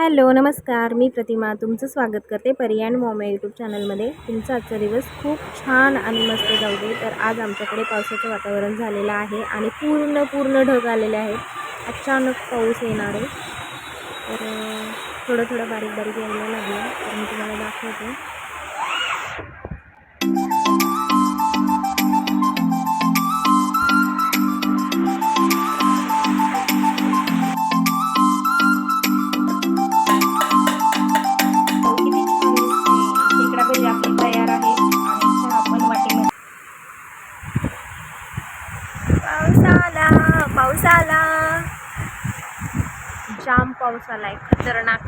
Hello नमस्कार. मी प्रतिमा. तुमचं स्वागत करते परी अँड मॉम यूट्यूब चॅनलमध्ये. तुमचा आजचा दिवस खूप छान आणि मस्त जाऊ दे. तर आज आमच्याकडे पावसाचं वातावरण झालेलं आहे आणि पूर्ण पूर्ण ढग आलेले आहेत. अचानक पाऊस येणार आहे. तर थोडं थोडं बारीक बारीक यायला लागलं. तर मी तुम्हाला दाखवते. पाऊस आला. जाम पाऊस आलाय खतरनाक.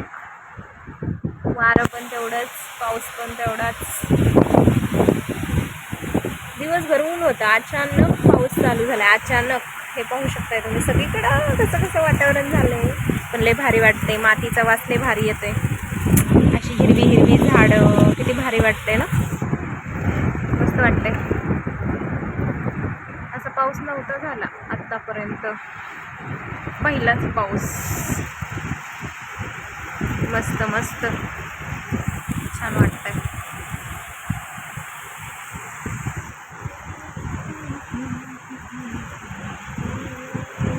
वारं पण तेवढंच पाऊस पण तेवढाच. दिवसभर ऊन होतं अचानक पाऊस चालू झाला अचानक. हे पाहू शकताय तुम्ही सगळीकडं कसं कसं वातावरण झालंय. पण लय भारी वाटते मातीचा वास लय भारी येतोय. अशी हिरवी हिरवी झाडं किती भारी वाटते ना. मस्त वाटतंय. पाऊस नव्हता झाला आत्तापर्यंत. पहिलाच पाऊस. मस्त मस्त. छान वाटतंय.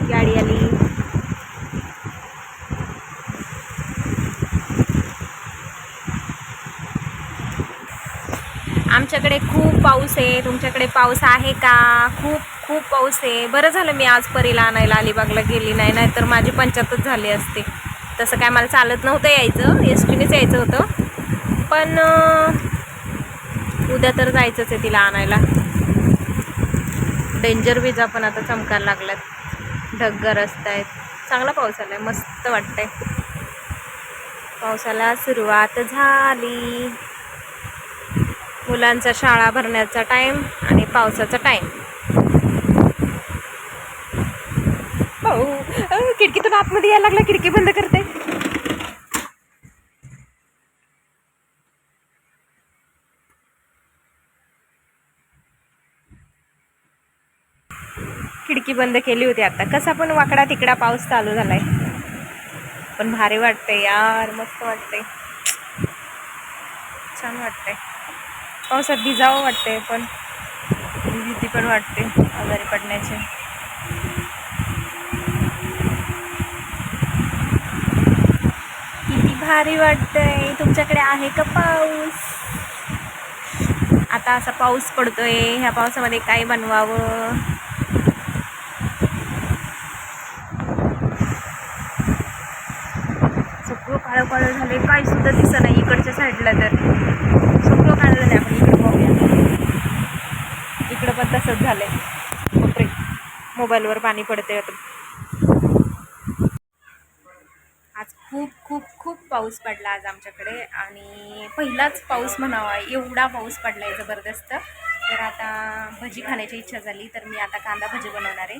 गाडी आली. आमच्याकडे खूप पाऊस आहे. तुमच्याकडे पाऊस आहे का? खूप खूप पाऊस आहे. बरं झालं मी आज परीला आणायला अलिबागला गेली नाही नाहीतर माझी पंचायतच झाली असते. तसं काय मला चालत नव्हतं यायचं एस टीनेच यायचं होतं. पण उद्या तर जायचंच आहे तिला आणायला. डेंजर विजा पण आता चमकायला लागल्यात. ढग रस्त आहेत चांगला पाऊस आला आहे मस्त वाटतंय. पावसाला सुरुवात झाली. मुलांचा शाळा भरण्याचा टाईम आणि पावसाचा टाईम भाऊ खिडकीतून आतमध्ये यायला लागला खिडकी बंद करते. खिडकी बंद केली होती आता. कसा पण वाकडा तिकडा पाऊस चालू झालाय. पण भारी वाटते यार मस्त वाटते छान वाटते पावसात भिजावं वाटते पण भीती पण वाटते आजारी पडण्याची किती भारी वाटतंय. तुमच्याकडे आहे का पाऊस? आता असा पाऊस पडतोय. ह्या पावसामध्ये काय बनवावं? सगळं काळं काळं झालंय. काय सुद्धा दिसत नाही इकडच्या साईडला तर. सगळं काळं झालंय. आपण इकडे पाहूया इकडं पण तसंच झालंय. बापरे. मोबाईलवर पाणी पडतंय आता. आज खूप खूप पाऊस पडला आज आमच्याकडे आणि पहिलाच पाऊस म्हणावा एवढा पाऊस पडला आहे जबरदस्त. तर आता भजी खाण्याची इच्छा झाली तर मी आता कांदा भजी बनवणार आहे.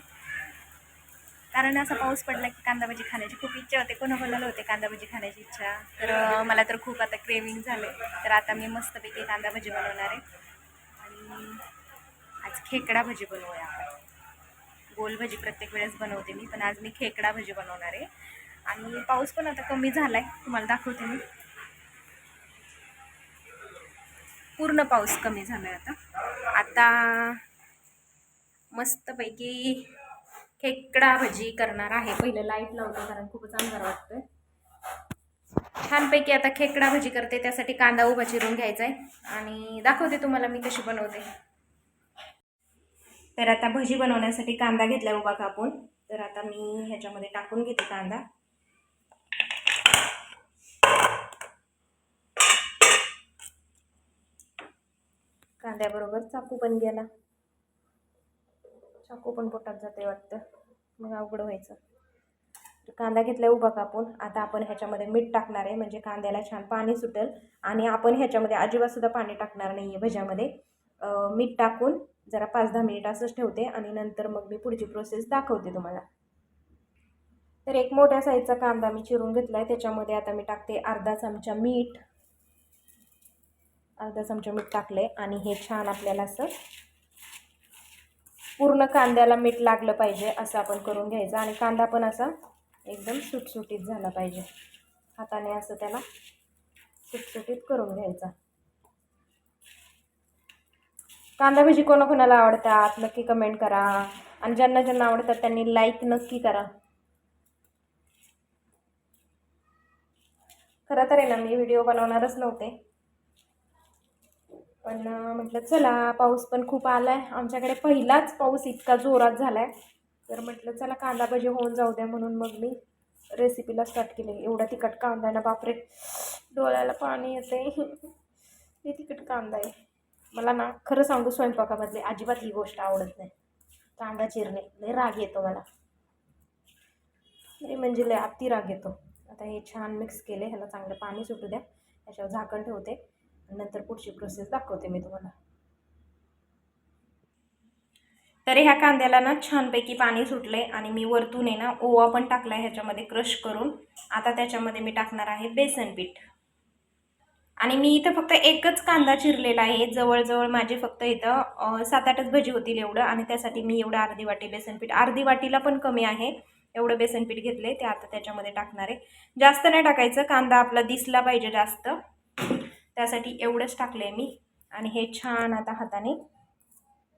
कारण असा पाऊस पडला की कांदा भजी खाण्याची खूप इच्छा होते. कोणाकोणाला होते कांदा भजी खाण्याची इच्छा? तर मला तर खूप आता क्रेविंग झाले तर आता मी मस्तपैकी कांदा भजी बनवणार आहे. आणि आज खेकडा भजी बनवूया आपण. गोल भजी प्रत्येक वेळेस बनवते मी पण आज मी खेकडा भजी बनवणार आहे. आणि पाऊस पण आता कमी झाला आहे तुम्हाला दाखवते मी. पूर्ण पाऊस कमी झाला आहे आता. आता मस्तपैकी खेकडा भजी करणार आहे. पहिलं लाइट लावतो कारण खूपच अंधार वाटतोय. छानपैकी आता खेकडा भजी करते. त्यासाठी कांदा उभा चिरून घ्यायचा आहे आणि दाखवते तुम्हाला मी कशी बनवते. तर आता भजी बनवण्यासाठी कांदा घेतला उभा कापून. तर आता मी ह्याच्यामध्ये टाकून घेते कांदा. कांद्याबरोबर चाकू पण गेला. चाकू पण पोटात जाते वाटतं. मग अवघड व्हायचं. तर कांदा घेतला उभा कापून. आता आपण ह्याच्यामध्ये मीठ टाकणार आहे. म्हणजे कांद्याला छान पाणी सुटेल. आणि आपण ह्याच्यामध्ये अजिबातसुद्धा पाणी टाकणार नाही आहे भज्यामध्ये मीठ टाकून जरा पाच दहा मिनिट असंच ठेवते. आणि नंतर मग मी पुढची प्रोसेस दाखवते तुम्हाला. तर एक मोठ्या साईजचा कांदा मी चिरून घेतला आहे त्याच्यामध्ये आता मी टाकते अर्धा चमचा मीठ. अर्धा चमचा मीठ टाकले आणि हे छान आपल्याला असं पूर्ण कांद्याला मीठ लागलं पाहिजे असं आपण करून घ्यायचं आणि कांदा पण असा एकदम सुटसुटीत झाला पाहिजे. हाताने असं त्याला सुटसुटीत करून घ्यायचा. कांदा भजी कोणाकोणाला आवडतात नक्की कमेंट करा. आणि ज्यांना ज्यांना आवडतात त्यांनी लाईक नक्की करा. खरं तर आहे ना मी व्हिडिओ बनवणारच नव्हते. पण म्हटलं चला पाऊस पण खूप आला आहे आमच्याकडे पहिलाच पाऊस इतका जोरात झाला आहे तर म्हटलं चला कांदा भजी होऊन जाऊ द्या म्हणून मग मी रेसिपीला स्टार्ट केली. एवढा तिखट कांदा ना बापरे! डोळ्याला पाणी येते हे तिखट कांदा आहे. मला ना खरं सांगू स्वयंपाकामधले अजिबात ही गोष्ट आवडत नाही. कांदा चिरणे. लय राग येतो मला. नाही म्हणजे लय अति राग येतो. आता हे छान मिक्स केले. ह्याला चांगलं पाणी सुटू द्या. त्याच्यावर झाकण ठेवते. नंतर पुढची प्रोसेस दाखवते मी तुम्हाला. तर ह्या कांद्याला ना छानपैकी पाणी सुटले आणि मी वरतून आहे ना ओवा पण टाकला आहे ह्याच्यामध्ये क्रश करून. आता त्याच्यामध्ये मी टाकणार आहे बेसन पीठ. आणि मी इथं फक्त एकच कांदा चिरलेला आहे. जवळजवळ माझे फक्त इथं सात आठच भजी होतील एवढं आणि त्यासाठी मी एवढं अर्धी वाटी बेसनपीठ अर्धी वाटीला पण कमी आहे. एवढं बेसनपीठ घेतले ते आता त्याच्यामध्ये टाकणार आहे. जास्त नाही टाकायचं कांदा आपला दिसला पाहिजे जास्त. त्यासाठी एवढंच टाकलं आहे मी. आणि हे छान आता हाताने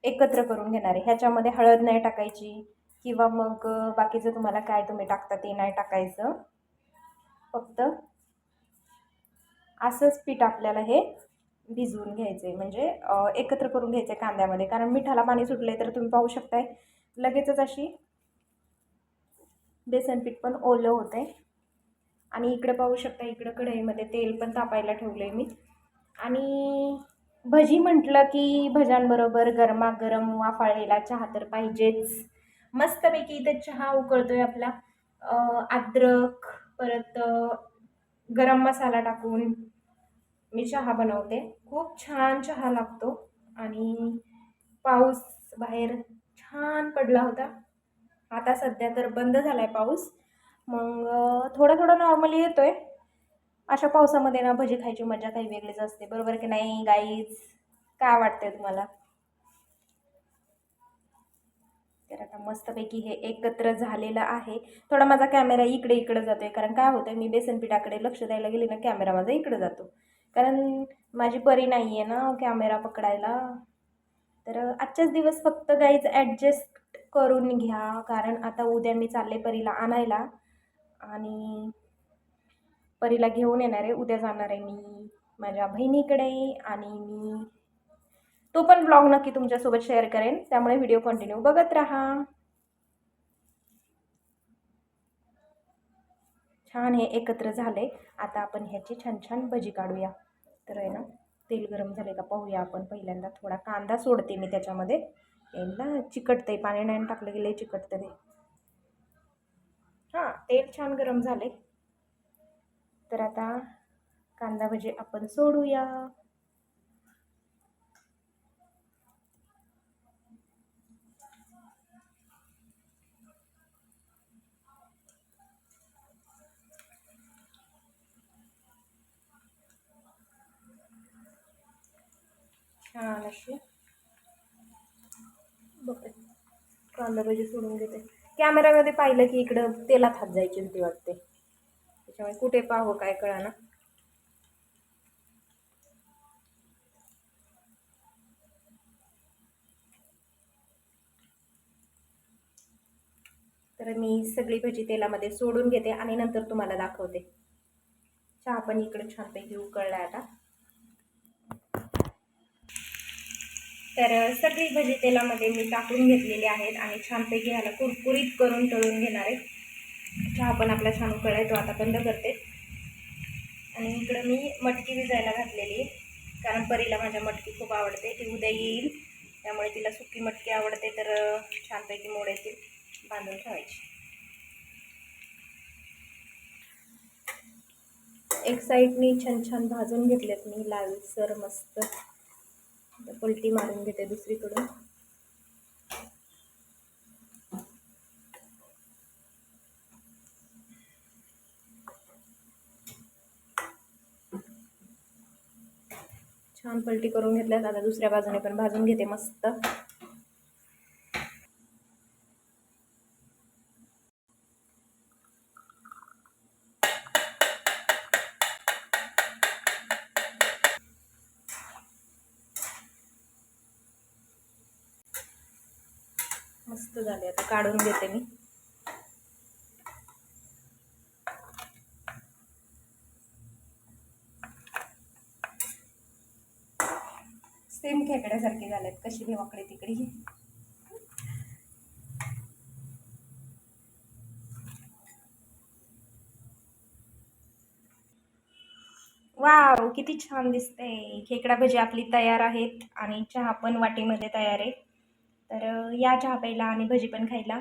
एकत्र करून घेणार आहे. ह्याच्यामध्ये हळद नाही टाकायची किंवा मग बाकीचं तुम्हाला काय तुम्ही टाकता ते नाही टाकायचं. फक्त असंच पीठ आपल्याला हे भिजवून घ्यायचं आहे म्हणजे एकत्र करून घ्यायचं आहे कांद्यामध्ये. कारण मिठाला पाणी सुटले तर तुम्ही पाहू शकताय लगेचच अशी बेसन पीठ पण ओलं होतं आहे आणि इकडे पाहू शकता इकडं कढईमध्ये तेल पण तापायला ठेवलं आहे मी. आणि भजी म्हटलं की भज्यांबरोबर गरमागरम वाफाळलेला चहा तर पाहिजेच. मस्तपैकी इथे चहा उकळतो आहे आपला अद्रक परत गरम मसाला टाकून मी चहा बनवते. खूप छान चहा लागतो आणि पाऊस बाहेर छान पडला होता. आता सध्या तर बंद झाला आहे पाऊस. मग थोडं थोडा थोडा नॉर्मली येतो आहे अशा पावसामध्ये ना भजी खायची मजा काही वेगळीच असते. बरोबर की नाही गाईज काय वाटतंय तुम्हाला? तर आता मस्तपैकी हे एकत्र झालेलं आहे. थोडा माझा कॅमेरा इकडे इकडे जातोय. कारण काय होतं मी बेसन पिठाकडे लक्ष द्यायला गेले ना कॅमेरा माझा इकडे जातो. कारण माझी परी नाही आहे ना कॅमेरा पकडायला. तर आजच्याच दिवस फक्त गाईज ॲडजस्ट करून घ्या. कारण आता उद्या मी चालले परीला आणायला. आणि परीला घेऊन येणार आहे. उद्या जाणार आहे मी माझ्या बहिणीकडे आणि मी तो पण ब्लॉग नक्की तुमच्यासोबत शेअर करेन. त्यामुळे व्हिडिओ कंटिन्यू बघत राहा. छान हे एकत्र झाले आता आपण ह्याची छान छान भजी काढूया. तर आहे ना तेल गरम झाले का पाहूया आपण. पहिल्यांदा थोडा कांदा सोडते मी त्याच्यामध्ये. याला चिकटते पाणी नाही टाकलं की लई चिकटतं ते. हां तेल छान गरम झाले तर आता कांदा भजी आपण सोडूया. छान अशी. बघते कांदा भजी सोडून घेते कॅमेरामध्ये पाहिलं की इकडं तेलात हात जायची भीती वाटते. त्याच्यामुळे कुठे पाहू काय कळा ना तर मी सगळी भजी तेलामध्ये सोडून घेते आणि नंतर तुम्हाला दाखवते. चहा पण इकडे छानपैकी उकळला आता. तर सगळी भजी तेलामध्ये मी टाकून घेतलेली आहेत आणि छानपैकी ह्याला कुरकुरीत करून तळून घेणार आहे. चहा पण आपला छान उकळला आहे तो आता बंद करते. आणि इकडं मी मटकी भिजायला घातलेली आहे. कारण परीला माझ्या मटकी खूप आवडते. ती उद्या येईल. त्यामुळे तिला सुकी मटकी आवडते तर छानपैकी मोड येतील. बांधून ठेवायची. एक साईडनी छान छान भाजून घेतलेत मी. लालसर मस्त. पलटी मारून घेते दुसरीकडून. छान पलटी करून घेतल्यात. आता दुसऱ्या बाजूने पण भाजून घेते मस्त. मस्त झाले. आता काढून घेते मी. सेम खेकड्यासारखे आहेत कशी बी वाकडे तिकडे वाव किती छान दिसते खेकडा भजी आपली तयार आहेत आणि चहा पण वाटीमध्ये तयार आहे. तर या चहा प्यायला आणि भजी पण खायला.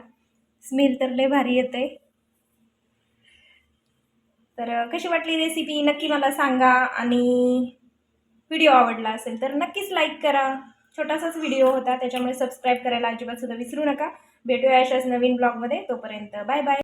स्मेल तर लय भारी येते तर कशी वाटली रेसिपी नक्की मला सांगा आणि व्हिडिओ आवडला असेल तर नक्कीच लाईक करा. छोटासाच व्हिडिओ होता त्याच्यामुळे सबस्क्राईब करायला अजिबात सुद्धा विसरू नका. भेटूया अशाच नवीन ब्लॉगमध्ये तोपर्यंत बाय बाय